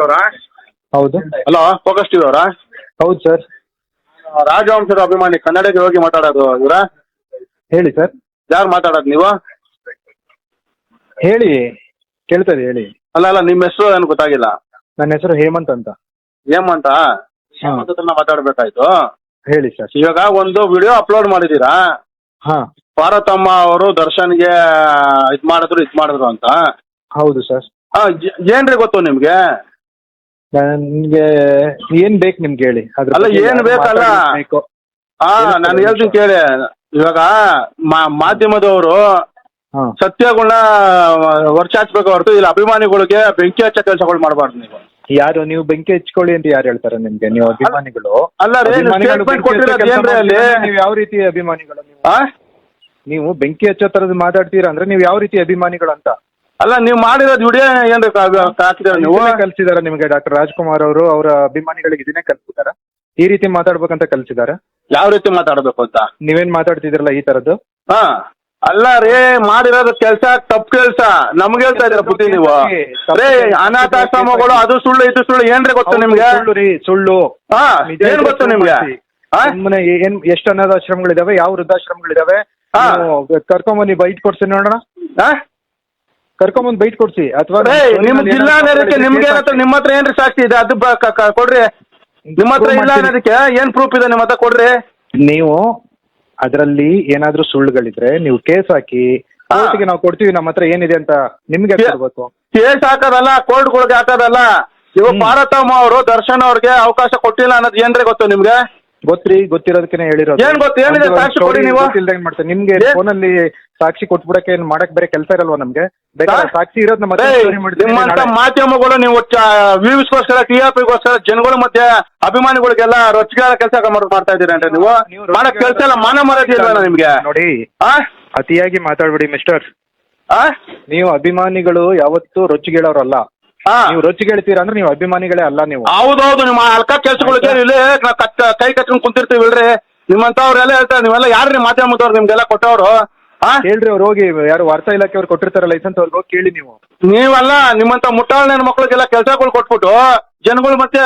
ಅವರಾ? ಹೌದು. Hello Focus TV ಅವರಾ? ಹೌದು ಸರ್. ರಾಜವಂಶದ ಅಭಿಮಾನಿ ಕನ್ನಡಕ್ಕೆ ಹೋಗಿ ಮಾತಾಡೋದು ಇವರ? ಹೇಳಿ ಸರ್. ಯಾರು ಮಾತಾಡೋದು ನೀವು? ಹೇಳಿ ಕೇಳ್ತದೆ ಹೇಳಿ. ಅಲ್ಲ ಅಲ್ಲ ನಿಮ್ಮ ಹೆಸರು ಏನು ಗೊತ್ತಾಗಿಲ್ಲ. ನನ್ನ ಹೆಸರು ಹೇಮಂತ್ ಅಂತ. ಹೇಮಂತ? ಹೇಮಂತ್ ಮಾತಾಡ್ಬೇಕಾಯ್ತು? ಹೇಳಿ ಸರ್. ಇವಾಗ ಒಂದು ವಿಡಿಯೋ ಅಪ್ಲೋಡ್ ಮಾಡಿದೀರಾ ಹಾ. ಪಾರ್ವತಮ್ಮ ಅವರು ದರ್ಶನ್ಗೆ ಇದ್ ಮಾಡಿದ್ರು ಇದ್ ಮಾಡಿದ್ರು ಅಂತ. ಹೌದು ಸರ್. ಏನ್ರಿ ಗೊತ್ತು ನಿಮ್ಗೆ? ನನ್ಗೆ ಏನ್ ಬೇಕು ನಿಮ್ಗೆ ಹೇಳಿ? ಅದ್ರ ಅಲ್ಲ, ಬಗ್ಗೆ ಏನ್ ಯಾರು ಬೇಕಲ್ಲ? ಮಾತಾಡ್ಬೇಕು? ನಾನು ಹೇಳ್ತೀನಿ ಕೇಳಿ. ಇವಾಗ ಮಾ- ಮಾಧ್ಯಮದವರು ಹಾ. ಸತ್ಯಗಳನ್ನ ವರ್ಷ ಹಚ್ಬೇಕು ಹೊರತು ಇಲ್ಲ ಅಭಿಮಾನಿಗಳಿಗೆ ಬೆಂಕಿ ಹಚ್ಚ ಕೆಲಸಗಳು ಮಾಡಬಾರ್ದು ನೀವು. ಯಾರು ನೀವು ಬೆಂಕಿ ಹಚ್ಕೊಳ್ಳಿ ಅಂತ ಯಾರು ಹೇಳ್ತಾರೆ ನಿಮ್ಗೆ? ನೀವು ಅಭಿಮಾನಿಗಳು? ಅಲ್ಲ ರೀ ನೀವು ಅಭಿಮಾನಿಗಳು ಸ್ಟೇಟ್ಮೆಂಟ್ ಬೆಂಕಿ ಕೊಟ್ಟಿರೋದು ಕೆಲ್ಸ ಏನ್ರಿ ಅಲ್ಲಿ? ಮಾಡ್ತೀರಾ? ನೀವು ಯಾವ ರೀತಿ ಅಭಿಮಾನಿಗಳು ನೀವು? ಆ? ನೀವು ಬೆಂಕಿ ಹಚ್ಚೋ ತರದ್ ಮಾತಾಡ್ತೀರಾ ಅಂದ್ರೆ ನೀವು ಯಾವ ರೀತಿ ಅಭಿಮಾನಿಗಳು ಅಂತ? ಅಲ್ಲ ನೀವು ಮಾಡಿರೋದು ವಿಡಿಯೋ ಏನ್ರಿ ಹಾಕಿದ್ರೆ ನೀವು? ಕಲ್ಸಿದಾರ ನಿಮಗೆ ಡಾಕ್ಟರ್ ರಾಜ್ಕುಮಾರ್ ಅವರು. ಅವರ ಅಭಿಮಾನಿಗಳಿಗೆ ಇದನ್ನೇ ಕಲ್ಸಿದಾರ. ಈ ರೀತಿ ಮಾತಾಡ್ಬೇಕಂತ ಕಲ್ಸಿದಾರ. ಯಾವ ರೀತಿ ಮಾತಾಡ್ಬೇಕು ಅಂತ? ನೀವೇನ್ ಮಾತಾಡ್ತಿದಿರಲ್ಲ ಈ ತರದ್ದು? ಹಾ. ಅಲ್ಲ ರೇ ಮಾಡಿರೋದು ಕೆಲಸ ತಪ್ಪು ಕೆಲಸ. ನಮ್ಗೆ ಹೇಳ್ತಾ ಇದ್ರ ಬುದ್ಧಿ ನೀವು? ರೇ ಅನಾಥಾಶ್ರಮಗಳು ಅದು ಸುಳ್ಳು ಇದು ಸುಳ್ಳು ಏನ್ರಿ ಗೊತ್ತು ನಿಮ್ಗೆ? ಸುಳ್ಳು ರೀ ಸುಳ್ಳು. ಹಾ ನಿಜ ಏನ್ ಗೊತ್ತು ನಿಮ್ಗೆ. ಆ? ಸುಮ್ನೆ ಏನ್ ಎಷ್ಟು ಅನಾಥಾಶ್ರಮಗಳಿದಾವೆ ಯಾವ ವೃದ್ಧಾಶ್ರಮಗಳಿದಾವೆ? ಹಾ. ನೀವು ಬನ್ನಿ ಬೈಟ್ ಕೊಡ್ಸಿ ನೋಡೋಣ. ಆ? ಕರ್ಕೊಂಬಂದು ಬೈಟ್ ಕೊಡ್ಸಿ. ಅಥವಾ ನಿಮ್ ಜಿಲ್ಲಾ ಅನ್ನೋದಕ್ಕೆ ನಿಮ್ಗೆ ನಿಮ್ಮತ್ರ ನಿಮ್ಮ ಹತ್ರ ಏನ್ರಿ ಸಾಕ್ಷಿ ಇದೆ? ಅದು ಬ- ಕ- ಕ- ಕೊಡ್ರಿ. ನಿಮ್ಮ ಹತ್ರ ಇಲ್ಲ ಮಾಡ್ತೀನಿ. ಅನ್ನೋದಕ್ಕೆ ಏನ್ ಪ್ರೂಫ್ ಇದೆ ನಿಮ್ಮ ಹತ್ರ ಕೊಡ್ರಿ? ನೀವು ಅದರಲ್ಲಿ ಏನಾದ್ರೂ ಸುಳ್ಳುಗಳಿದ್ರೆ ನೀವು ಕೇಸ್ ಹಾಕಿ ಹಾ. ಕೋರ್ಟ್ಗೆ ನಾವು ಕೊಡ್ತೀವಿ ನಮ್ಮ ಹತ್ರ ಏನಿದೆ ಅಂತ ನಿಮ್ಗೆ ಕೊಡ್ಬೇಕು ಕೇಸ್ ಹಾಕೋದಲ್ಲ ಕೋರ್ಟ್ಗಳಿಗೆ ಹಾಕೋದಲ್ಲ. ಇವಾಗ ಭಾರತಮ್ಮ ಅವರು ದರ್ಶನ್ ಅವ್ರಿಗೆ ಅವಕಾಶ ಕೊಟ್ಟಿಲ್ಲ ಅನ್ನೋದು ಏನ್ರಿ ಗೊತ್ತು ನಿಮ್ಗೆ? ಗೊತ್ತ್ರಿ ಗೊತ್ತಿರೋದಕ್ಕೆ ಹೇಳಿರೋದು. ಏನ್ ಗೊತ್ತು? ಏನಿದೆ? ಒಂದು ಸಾಕ್ಷಿ story ಕೊಡಿ ನೀವು. ಗೊತ್ತಿಲ್ದಂಗ್ ಮಾಡ್ತಾರೆ ನಿಮ್ಗೆ ಏನ್? ಫೋನಲ್ಲಿ ಸಾಕ್ಷಿ ಕೊಟ್ಬಿಡಕ್ಕೆ ಏನ್ ಮಾಡಕ್ ಬೇರೆ ಕೆಲಸ ಇರಲ್ವಾ ನಮ್ಗೆ? ಬೇಕಾದ್ರೆ ಸಾಕ್ಷಿ ಇರೋದ್ ನಮ್ಮ ನಿಮ್ಮಂತ ಮಾಧ್ಯಮಗಳು ನೀವು ವ್ಯೂಸ್ಗೋಸ್ಕರ ಟಿ ಆರ್ ಪಿಗೋಸ್ಕರ ಜನಗಳ ಮಧ್ಯೆ ಅಭಿಮಾನಿಗಳಿಗೆಲ್ಲ ರೊಚ್ಚಿಗಾರ ಕೆಲಸ ಮಾಡ್ತಾ ಇದ್ದೀರಾ ಅಂದ್ರೆ ನೀವು? ಮಾಡಕ್ ಕೆಲಸ ಎಲ್ಲ ಮಾನ ಮರ್ಯಾದೆ ಇಲ್ವೇನೋ ನಿಮ್ಗೆ? ನೋಡಿ ಆ? ಅತಿಯಾಗಿ ಮಾತಾಡ್ಬಿಡಿ ಮಿಸ್ಟರ್ ಆ? ನೀವು ಅಭಿಮಾನಿಗಳು ಯಾವತ್ತೂ ರೊಚ್ಚಿಗೇಳೋರಲ್ಲ. ಆ. ನೀವು ರೊಚ್ಚಿಗೇಳ್ತೀರಾ ಅಂದ್ರೆ ನೀವು ಅಭಿಮಾನಿಗಳೇ ಅಲ್ಲ ನೀವು. ಹೌದೌದು ನಿಮ್ಮ ಅಲ್ಕ ಕೆಲ್ಸಗಳಿಗೆ ಇಲ್ಲಿ ನಾವ್ ಕಟ್ ಕೈ ಕಟ್ಕೊಂಡ್ ಕುಂತಿರ್ತೀವಿ ಇಲ್ರಿ ನಿಮ್ಮಂತವ್ರೆಲ್ಲ ಹೇಳ್ತಾರೆ ನೀವೆಲ್ಲ ಯಾರು ಮಾಧ್ಯಮದವ್ರು ನಿಮ್ಗೆಲ್ಲ ಕೊಟ್ಟವ್ರು? ಆ? ಹೇಳ್ರಿ ಅವ್ರು ಹೋಗಿ ಯಾರು ವಾರ್ತಾ ಇಲಾಖೆ ಅವ್ರು ಕೊಟ್ಟಿರ್ತಾರ ಲೈಸೆನ್ಸ್ ಅವ್ರಿಗೆ ಹೋಗಿ ಕೇಳಿ ನೀವು. ನೀವಲ್ಲ ನಿಮ್ಮಂತ ಮುಟ್ಟಾಳ ಮಕ್ಳಿಗೆಲ್ಲ ಕೆಲ್ಸಗಳು ಕೊಟ್ಬಿಟ್ಟು ಜನಗಳು ಮತ್ತೆ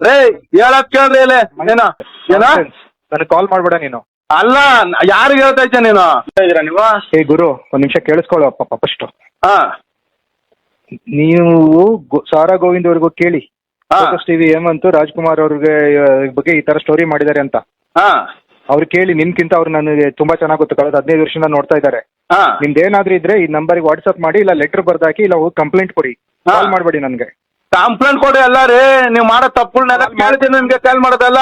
ರೇ ಹೇಳಕ್ ಕೇಳ್ರಿ ಇಲ್ಲಿ. ಏನ? ಏನ? ನನಗೆ ಕಾಲ್ ಮಾಡ್ಬೇಡ ನೀನು. ಅಲ್ಲ ಯಾರು ಹೇಳ್ತಾ ಇದ್ದೆ ನೀನು? ಇದ್ದೀರಾ ನೀವು? ಏ ಗುರು ಒಂದ್ ನಿಮಿಷ ಕೇಳಿಸ್ಕೊಳ್ಳೋ ಪಾಪ ಫಸ್ಟ್ ಹಾ. ನೀವು ಸಾರ ಸಾರಾ ಗೋವಿಂದ್ ಅವ್ರಿಗೂ ಕೇಳಿ. ಹಾ. ಫೋಕಸ್ ಟಿವಿ ಹೇಮಂತ್ ರಾಜ್ಕುಮಾರ್ ಅವ್ರಿಗೆ ಆ, ಬಗ್ಗೆ ಈ ತರ ಸ್ಟೋರಿ ಮಾಡಿದ್ದಾರೆ ಅಂತ. ಹಾ. ಅವ್ರು ಕೇಳಿ ನಿಮ್ಗಿಂತ ಅವ್ರು ನನಗೆ ತುಂಬಾ ಚೆನ್ನಾಗಿ ಗೊತ್ತು. ಕಳೆದ ಹದಿನೈದು ವರ್ಷದಿಂದ ನೋಡ್ತಾ ಇದ್ದಾರೆ. ಹಾ. ನಿಮ್ದು ಏನಾದ್ರೂ ಇದ್ರೆ ಈ ನಂಬರ್ಗೆ ವಾಟ್ಸ್ಆಪ್ ಮಾಡಿ ಇಲ್ಲ ಲೆಟರ್ ಬರ್ದಾಕಿ ಇಲ್ಲ ಹೋಗಿ ಕಂಪ್ಲೇಂಟ್ ಕೊಡಿ. ಹಾ. ಕಾಲ್ ಮಾಡಬೇಡಿ ನನಗೆ. ಕಂಪ್ಲೇಂಟ್ ಕೊಡಿ ಅಲ್ಲ ರೀ ನೀವು ಮಾಡೋ ತಪ್ಪುಗಳನ್ನೆಲ್ಲ ಕೇಳ್ತೀನಿ ನಿಮ್ಗೆ ಕಾಲ್ ಮಾಡೋದಲ್ಲ.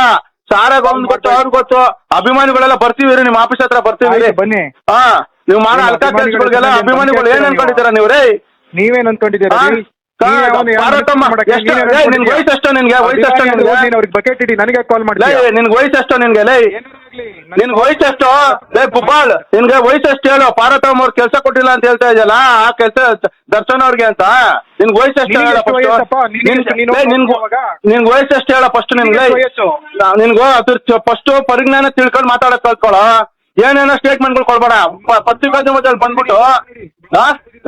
ಸಾರಾಗ ಒಂದ್ ಗೊತ್ತು ಅವ್ರಿಗೆ ಗೊತ್ತು. ಅಭಿಮಾನಿಗಳೆಲ್ಲ ಬರ್ತೀವಿ ರೀ ನಿಮ್ ಆಫೀಸ್ ಹತ್ರ ಬರ್ತೀವಿ ರೀ ಆಯ್ತು, ಬನ್ನಿ. ಹಾ. ನೀವು ಮಾಡೋ ಅಲ್ಕ ಅಭಿಮಾನಿಗಳ ಕೆಲ್ಸಗಳಿಗೆಲ್ಲ ಜೊತೆ ಅಭಿಮಾನಿಗಳು ಏನ್ ಅನ್ಕೊಂಡಿದ್ದೀರಾ ನೀವು. ರೇ? ನೀವೇನ್ ಅನ್ಕೊಂಡಿದ್ದೀರಾ? ರೀ? ನೀವ್ ಯಾವನು ಯಾವನು ಪಾರ್ವತಮ್ಮ, ಮಾಡಕ್ಕೆ ಎಷ್ಟು- ನೀವೇನ್ ಏ, ನಿನ್ ಅನ್ಕೊಂಡಿದ್ದೀರಾ? ವಯಸ್ಸು ಎಷ್ಟು ನಿನ್ಗೆ? ವಯಸ್ಸು ಅಭಿಮಾನಿ ನಿನ್ಗೆ? ಅವ್ರಿಗೆ ಬಕೆಟ್ ಇಡಿ ನನಗೆ ಕಾಲ್ ಲೇ ಮಾಡ್ತೀಯ ನಿನ್ಗೆ ವಯಸ್ಸು ಎಷ್ಟು ನಿನ್ಗೆ ಲೇ ನಿನ್ ವಯಸ್ಸು ಎಷ್ಟು ಲೈ ಬುಬ್ಬಾಳ್ ನಿನ್ಗೆ ವಯಸ್ಸು ಅಷ್ಟೇ ಹೇಳು ಪಾರತಮ್ಮ ಅವ್ರು ಕೆಲಸ ಕೊಟ್ಟಿಲ್ಲ ಅಂತ ಹೇಳ್ತಾ ಇದೆಯಲ್ಲ ಆ ಕೆಲಸ ದರ್ಶನ್ ಅವ್ರಿಗೆ ಅಂತ ನಿನ್ಗೆ ವಯಸ್ಸು ಎಷ್ಟು ಹೇಳ? ನಿನಗೆ? ನಿನ್ಗೆ ವಯಸ್ಸು ಅಷ್ಟೇ ಹೇಳ ಫಸ್ಟ್ ನಿನ್ಗೆ ನಿನ್ಗೂ? ನಿನ್ಗೋ ಅದ್ರ ಫಸ್ಟ್ ಪರಿಜ್ಞಾನ ತಿಳ್ಕೊಂಡು ಮಾತಾಡಕ್ ಕಲ್ತ್ಕೊಳ್ಳೋ ಏನೇನೋ ಸ್ಟೇಟ್ಮೆಂಟ್ಗಳು ಕೊಡ್ಬೇಡ ಪತ್ರಿಕಾ ಪತ್ರಿಕೋದ್ಯಮದಲ್ಲಿ ಬಂದ್ಬಿಟ್ಟು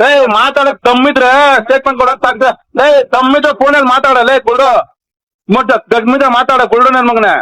ಏಯ್ ಮಾತಾಡಕ್ ತಮ್ಮಿದ್ರೆ ಸ್ಟೇಟ್ಮೆಂಟ್ ಕೊಡಕ್ ಸಾಧ್ಯ ಏಯ್ ತಮ್ಮಿದ್ರೆ ಫೋನಲ್ಲಿ ಮಾತಾಡಲ್ಲ ಗುಲ್ಡು ಮುಟ್ಟ ದಮ್ಮಿದ್ರೆ ಮಾತಾಡ ಗುಲ್ಡು ನನ್ ಮಗನೇ.